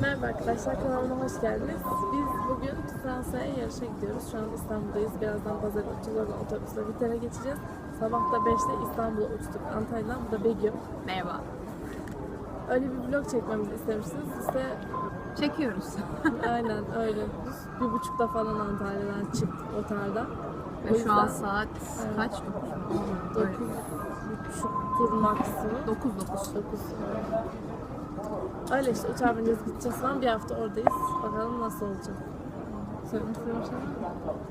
Merhaba arkadaşlar kanalıma hoş geldiniz. Biz bugün Fransa'ya yarışa gidiyoruz. Şu an İstanbul'dayız. Birazdan pazar. Oradan otobüsle Viter'e geçeceğiz. Sabah da 5'te İstanbul'a uçtuk Antalya'dan. Bu da Begüm. Merhaba. Öyle bir vlog çekmemizi istemişsiniz. İşte Çekiyoruz. aynen öyle. Biz bir buçukta falan Antalya'dan çıktık otarda. Ve şu an saat Evet. kaç? Dokuz buçuktur maksimum. 9 9. 9. Öyle işte uçağa bineceğiz gideceğiz falan. Bir hafta oradayız. Bakalım nasıl olacak. Söylemek istediğin bir şey?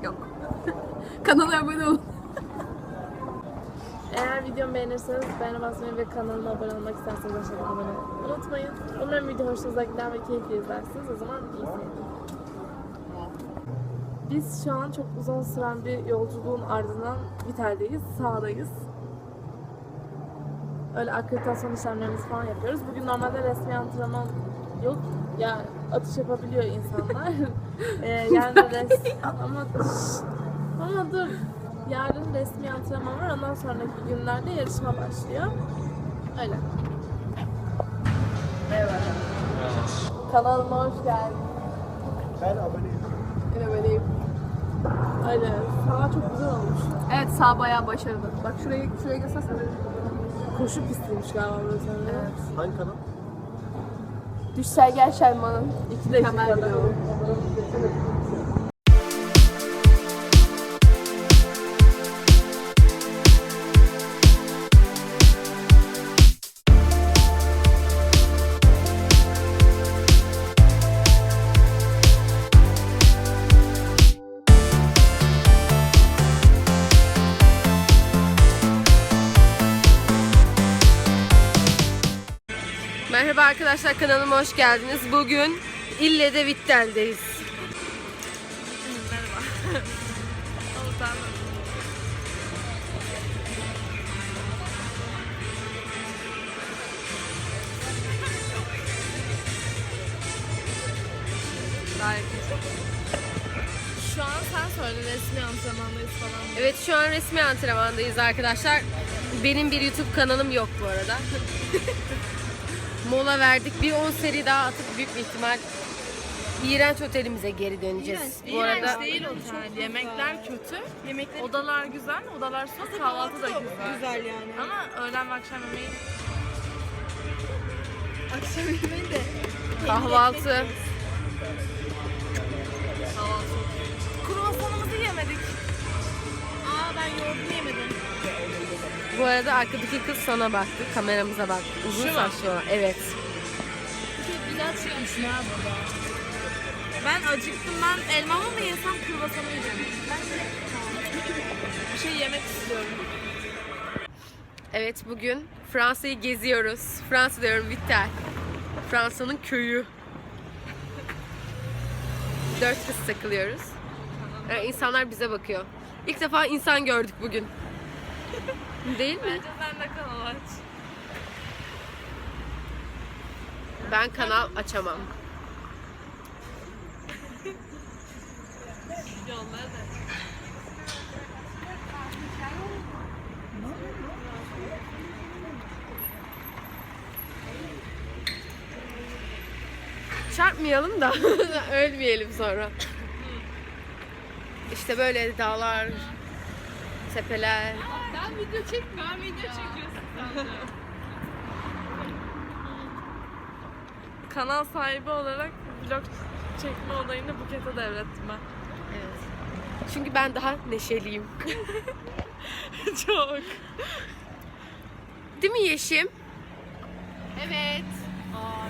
Yok. Kanala abone olun. Eğer videomu beğenirseniz beğeni basmayı ve kanalıma abone olmak isterseniz aşağıdan abone olmayı unutmayın. Umarım video hoşunuza gider ve keyifli izlersiniz. O zaman iyi seyirler. Biz şu an çok uzun süren bir yolculuğun ardından Viter'deyiz, sağdayız. Öyle akreditasyon işlemlerimizi falan yapıyoruz. Bugün normalde resmi antrenman yok. Ya atış yapabiliyor insanlar. ee, yani res... ama ama dur. Yarın resmi antrenman var. Ondan sonraki günlerde yarışma başlıyor. Öyle. Merhaba. Kanalıma hoş geldin. Ben aboneyim. Öyleyim. Öyle. Sağ çok güzel olmuş. Evet sağ bayağı başarılı. Bak şurayı şuraya göstersene. Koşu pistiymiş galiba burası. Evet. Hangi kanal? Düşsel gel Şerman'ın. İki dakikada. Merhaba arkadaşlar kanalıma hoş geldiniz. Bugün İlle de Vittel'deyiz. Şu an sen söyle resmi antrenmandayız falan. Evet şu an resmi antrenmandayız arkadaşlar. Benim bir YouTube kanalım yok bu arada. Mola verdik. Bir 10 seri daha atıp büyük bir ihtimal iğrenç otelimize geri döneceğiz. Bu arada değil otel. Yemekler kötü. Yemekler odalar güzel, odalar sos, kahvaltı da güzel. Güzel yani. Ama öğlen ve akşam yemeği kahvaltı. Kruvasanımızı yemedik. Aa ben yoğurtlu yemedim. Bu arada arkadaki kız sana baktı. Kameramıza baktı. Uzun Şu mu? saçlı olan. Evet. Güzel çıkmış ne baba. Ben acıktım. Ben elmamı mı yesem kruvasanı yiyeceğim. Ben bir şey yemek istiyorum. Evet bugün Fransa'yı geziyoruz. Fransa diyorum Vittel. Fransa'nın köyü. Dört kız takılıyoruz. Yani insanlar bize bakıyor. İlk defa insan gördük bugün. Değil mi? Bence sen de kanal aç. Ben kanal açamam. Yolları da. Çarpmayalım da ölmeyelim sonra. İşte böyle dağlar, tepeler. Ben video çekmiyorum. Video çekiyorsun sen Kanal sahibi olarak vlog çekme olayını Buket'e devrettim ben. Evet. Çünkü ben daha neşeliyim. Çok. Değil mi Yeşim? Evet. Aa,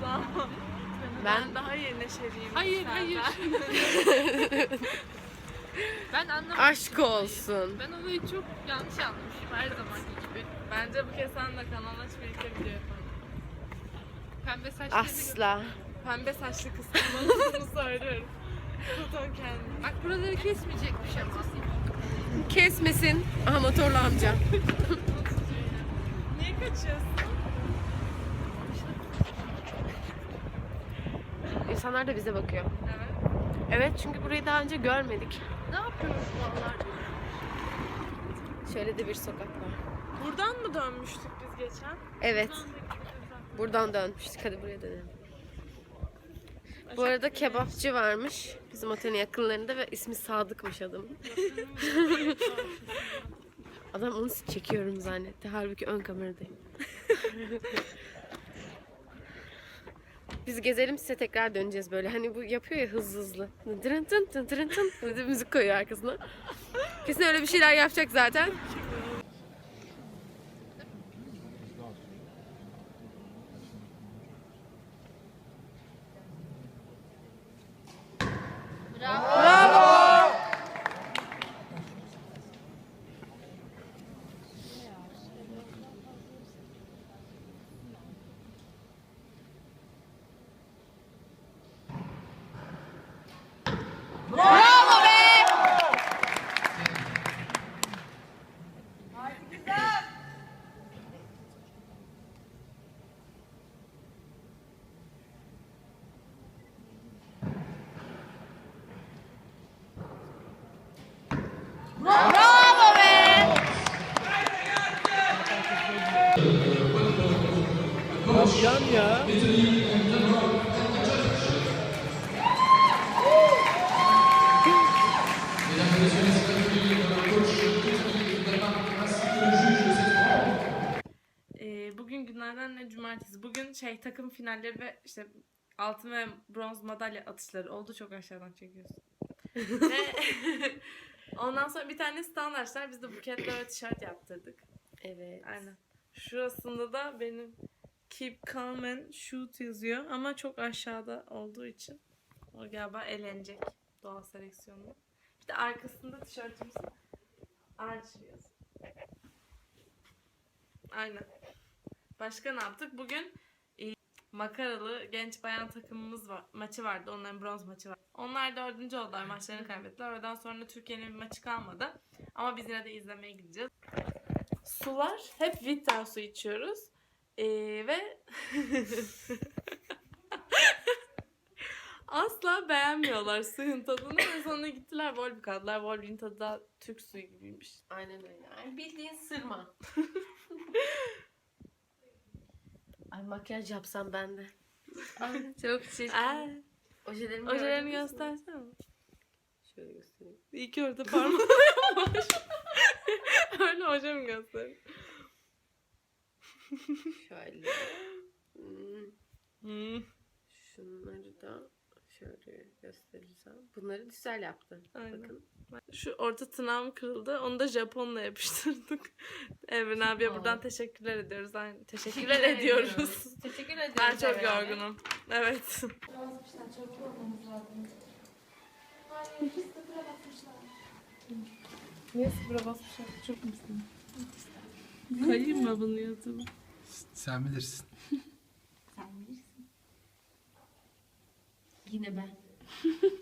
Sağ ol. Ben- Ben, daha iyi neşeliyim. Hayır, hayır. Ben anlamadım. Aşk olsun. Ben olayı çok yanlış anlamışım her zamanki gibi. Bence bu kez sen de kanal aç birlikte video yapalım. Pembe saçlı Asla. Pembe saçlı kız kanalını söylüyorum. Tuton kendini. Bak buraları kesmeyecekmiş ama. Kesmesin. Aha motorlu amca. Niye kaçıyorsun? İnsanlar da bize bakıyor. Evet. Evet çünkü burayı daha önce görmedik. Şöyle de bir sokak var. Buradan mı dönmüştük biz geçen? Evet. Buradan dönmüştük. Hadi buraya dönelim. Bu arada kebapçı varmış bizim otelin yakınlarında ve ismi Sadık'mış adamın. Adam onu çekiyorum zannetti. Halbuki ön kameradayım. Biz gezelim size tekrar döneceğiz böyle. Hani bu yapıyor ya hızlı hızlı. Dırın tın tın tırın tın. Müzik koyuyor arkasına. Kesin öyle bir şeyler yapacak zaten. Yanya. Cumartesi. Bugün şey takım finalleri ve işte altın ve bronz madalya atışları oldu. Çok aşağıdan çekiyorsun. ve ondan sonra bir tane standartlar biz de buketle ve tişört yaptırdık. Evet. Aynen. Şurasında da benim Keep Calm and Shoot yazıyor ama çok aşağıda olduğu için o galiba elenecek doğal seleksiyonda. Bir de arkasında tişörtümüz Arch yazıyor. Aynen. Başka ne yaptık? Bugün e, makaralı genç bayan takımımız var. Maçı vardı. Onların bronz maçı var. Onlar dördüncü oldular. Maçlarını kaybettiler. Oradan sonra Türkiye'nin bir maçı kalmadı. Ama biz yine de izlemeye gideceğiz. Sular hep Vitten su içiyoruz. Ee, ve asla beğenmiyorlar suyun tadını. Ve sonra gittiler Volvic aldılar. Volvic'in tadı da Türk suyu gibiymiş. Aynen öyle. Yani bildiğin sırma. Ay makyaj yapsam ben de. Çok çirkin. Aa, Ojelerimi ojelerini gördünüz mü? göstersene. Şöyle göstereyim. İyi ki orada parmağını yapmamış. Öyle oje mi göster? Şöyle. Hmm, Hmm, Şunları da şöyle gösterirsem. Bunları güzel yaptı. Aynen. Bakın. Şu orta tırnağım kırıldı. Onu da Japonla yapıştırdık. Evren abiye Aa. buradan teşekkürler ediyoruz. Aynen. Teşekkürler ediyoruz. Teşekkür ediyoruz. Ben çok Evren abi. yorgunum. Evet. Niye sıfıra basmışlar? Çok musun? Kayayım mı bunu YouTube'a? Sen bilirsin. Yine ben.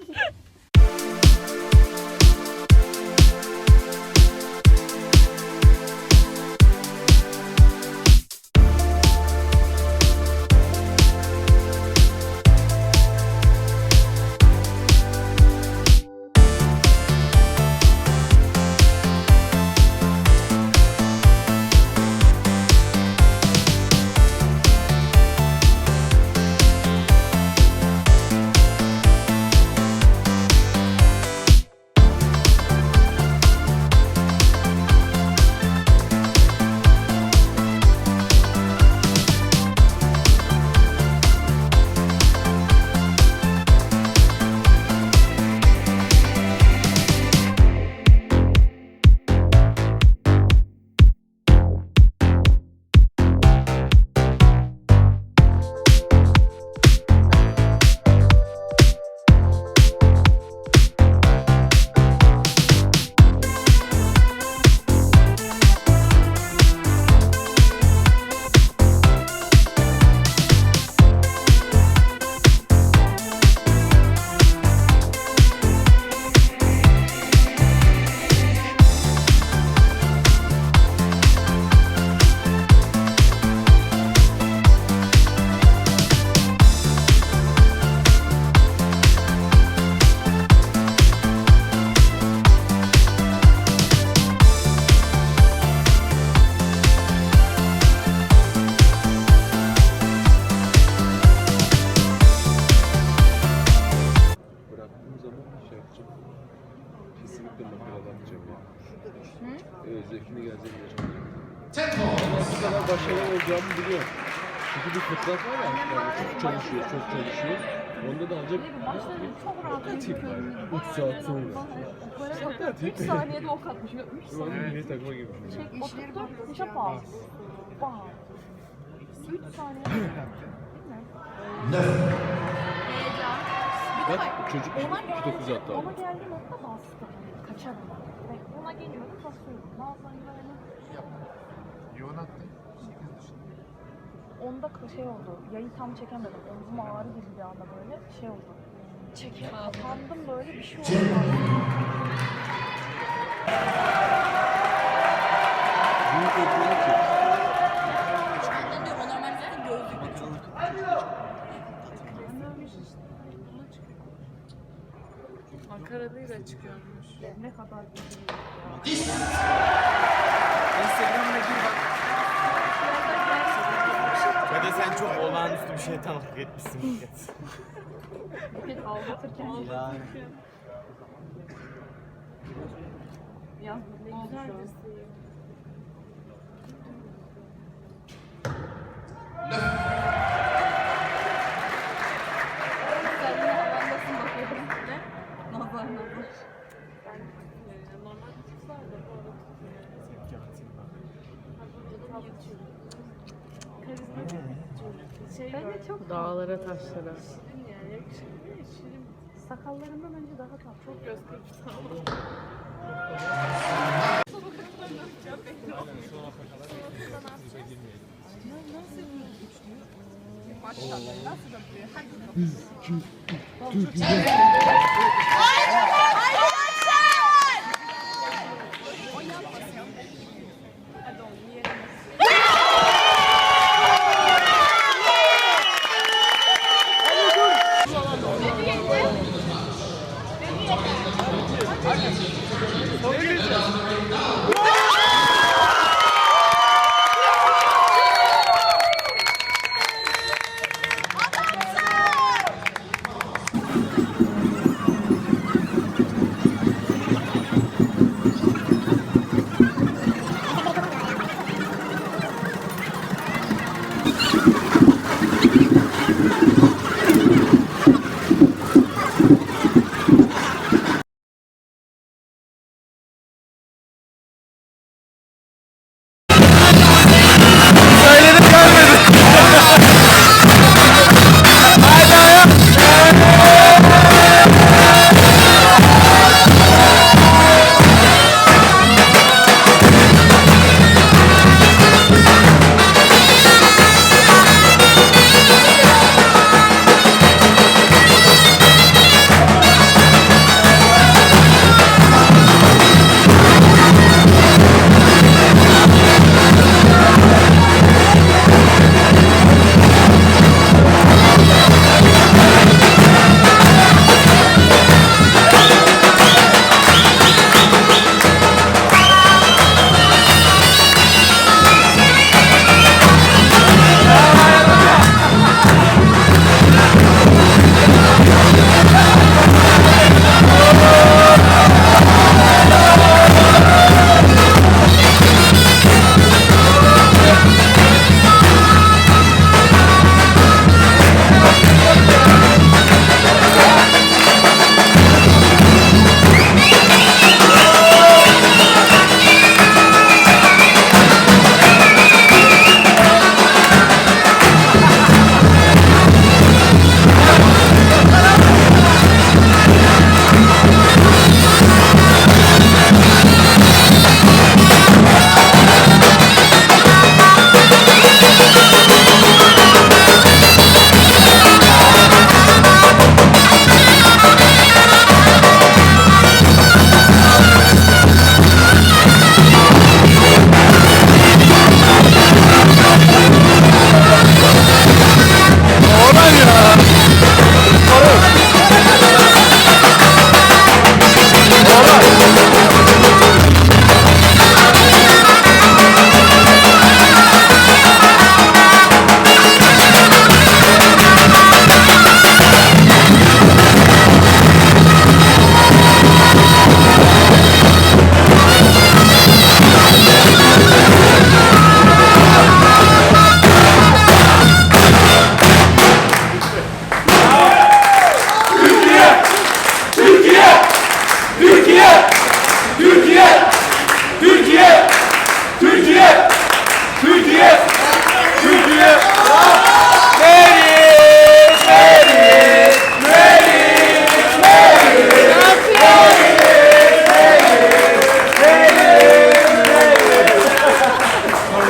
çalışıyor. Onda da ancak Çok rahat atayım bari. 3 saat sonra. Atayım. 3 saniyede ok atmış. 3 Şu an milli takıma gibi. Çek oturttu. Dışa bas. Bam. 3 saniyede attı. De Bak çocuk 29 geldi, hatta. ona geldi nokta bastı. Kaçarım. Ona geliyorum basıyorum. Bazen böyle Yoğun attı. Onda şey oldu. Yayı tam çekemedim. Omzum ağrı gibi bir anda böyle şey oldu. Çekemedim. Kapandım böyle bir şey oldu. Büyük ekmeği çek. Makaralıyla çıkıyormuş. Ne kadar Instagram'da gir bak. Ya da sen çok olağanüstü bir şey tanıklık etmişsin Buket. Buket aldatırken Yani. ya ne güzel Sen yine havandasın bakıyorum. Ne? Nazar nazar. Yani normal tutsalar da bu arada Karizmatik çocuk. Şey Ben de çok Dağlara taşlara. Şirin yani yakışıklı ve şirin. sakallarından önce daha tatlı. Çok göz kırpıcı ama. Maşallah nasıl da büyüyor. Hadi.